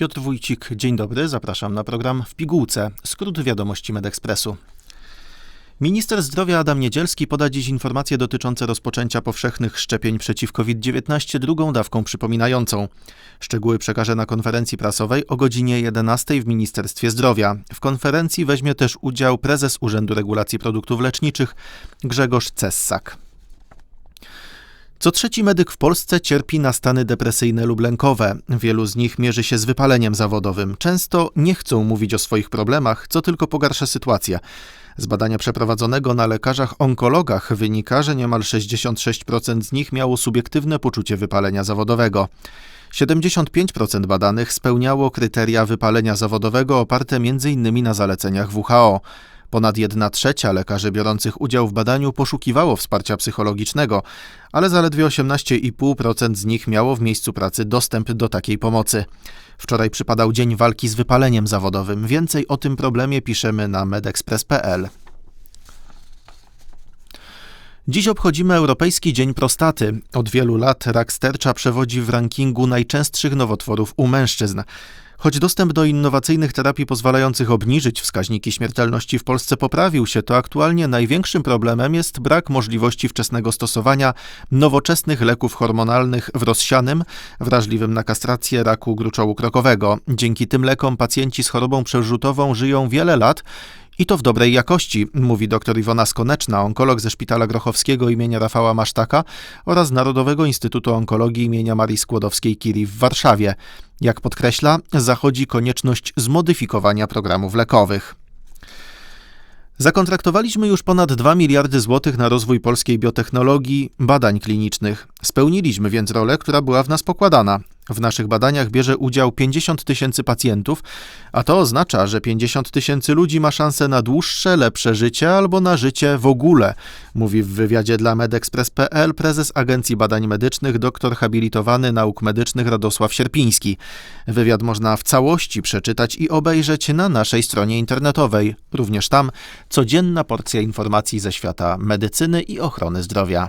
Piotr Wójcik, dzień dobry, zapraszam na program w pigułce, skrót wiadomości Medekspresu. Minister zdrowia Adam Niedzielski poda dziś informacje dotyczące rozpoczęcia powszechnych szczepień przeciw COVID-19 drugą dawką przypominającą. Szczegóły przekaże na konferencji prasowej o godzinie 11 w Ministerstwie Zdrowia. W konferencji weźmie też udział prezes Urzędu Regulacji Produktów Leczniczych Grzegorz Cessak. Co trzeci medyk w Polsce cierpi na stany depresyjne lub lękowe. Wielu z nich mierzy się z wypaleniem zawodowym. Często nie chcą mówić o swoich problemach, co tylko pogarsza sytuację. Z badania przeprowadzonego na lekarzach onkologach wynika, że niemal 66% z nich miało subiektywne poczucie wypalenia zawodowego. 75% badanych spełniało kryteria wypalenia zawodowego oparte m.in. na zaleceniach WHO. Ponad 1 trzecia lekarzy biorących udział w badaniu poszukiwało wsparcia psychologicznego, ale zaledwie 18,5% z nich miało w miejscu pracy dostęp do takiej pomocy. Wczoraj przypadał Dzień Walki z Wypaleniem Zawodowym. Więcej o tym problemie piszemy na medexpress.pl. Dziś obchodzimy Europejski Dzień Prostaty. Od wielu lat rak stercza przewodzi w rankingu najczęstszych nowotworów u mężczyzn. Choć dostęp do innowacyjnych terapii pozwalających obniżyć wskaźniki śmiertelności w Polsce poprawił się, to aktualnie największym problemem jest brak możliwości wczesnego stosowania nowoczesnych leków hormonalnych w rozsianym, wrażliwym na kastrację raku gruczołu krokowego. Dzięki tym lekom pacjenci z chorobą przerzutową żyją wiele lat i to w dobrej jakości, mówi dr Iwona Skoneczna, onkolog ze Szpitala Grochowskiego imienia Rafała Masztaka oraz Narodowego Instytutu Onkologii imienia Marii Skłodowskiej-Curie w Warszawie. Jak podkreśla, zachodzi konieczność zmodyfikowania programów lekowych. Zakontraktowaliśmy już ponad 2 miliardy złotych na rozwój polskiej biotechnologii, badań klinicznych. Spełniliśmy więc rolę, która była w nas pokładana. W naszych badaniach bierze udział 50 tysięcy pacjentów, a to oznacza, że 50 tysięcy ludzi ma szansę na dłuższe, lepsze życie albo na życie w ogóle, mówi w wywiadzie dla medexpress.pl prezes Agencji Badań Medycznych, doktor habilitowany nauk medycznych Radosław Sierpiński. Wywiad można w całości przeczytać i obejrzeć na naszej stronie internetowej. Również tam codzienna porcja informacji ze świata medycyny i ochrony zdrowia.